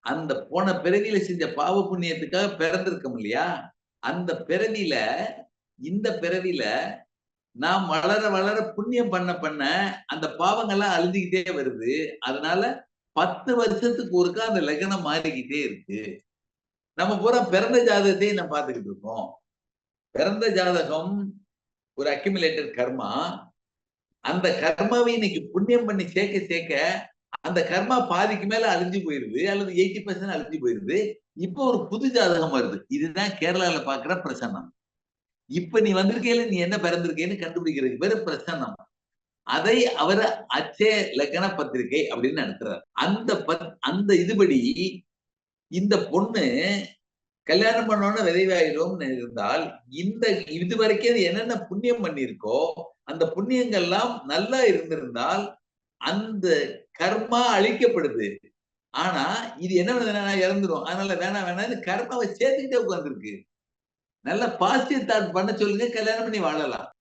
அந்த போன பிறவியில செஞ்ச பாவ புண்ணியத்துக்காக பிறந்திருக்கோம் இல்லையா? அந்த பிறவியில இந்த பிறவியில நாம் வளர வளர புண்ணியம் பண்ண பண்ண அந்த பாவங்கள்லாம் அழிஞ்சுக்கிட்டே வருது. அதனால பத்து வருஷத்துக்கு ஒருக்கா அந்த லக்னம் மாறிக்கிட்டே இருக்கு. நம்ம பூரா பிறந்த ஜாதகத்தையும் நம்ம பார்த்துக்கிட்டு இருக்கோம். பிறந்த ஜாதகம் ஒரு அக்யூமுலேட்டட் கர்மா. அந்த கர்மாவை இன்னைக்கு புண்ணியம் பண்ணி சேர்க்க சேர்க்க அந்த கர்மா பாதிக்கு மேல அழிஞ்சு போயிருது அல்லது எயிட்டி பர்சன்ட் அழிஞ்சு போயிருது. இப்போ ஒரு புது ஜாதகம் வருது. இதுதான் கேரளால பாக்குற பிரசன்னம். இப்ப நீ வந்திருக்கையில நீ என்ன பிறந்திருக்கேன்னு கண்டுபிடிக்கிறதுக்கு பேரு பிரசன்னம். அதை அவர் அச்சே லக்கண பத்திரிகை அப்படின்னு நடத்துறாரு. அந்த பத் அந்த இதுபடி இந்த பொண்ணு கல்யாணம் பண்ணோன்னு விதைவாயிடும்னு இருந்தால் இந்த இது வரைக்கும் என்னென்ன புண்ணியம் பண்ணியிருக்கோ அந்த புண்ணியங்கள்லாம் நல்லா இருந்திருந்தால் அந்த கர்மா அழிக்கப்படுது. ஆனா இது என்ன பண்ணுது இறந்துரும். அதனால வேணாம் வேணாம் கர்மாவை சேர்த்துக்கிட்டே உட்காந்துருக்கு நல்ல பாசிட்டிவ் தாட் பண்ண சொல்லுங்க கல்யாணம் பண்ணி வாழலாம்.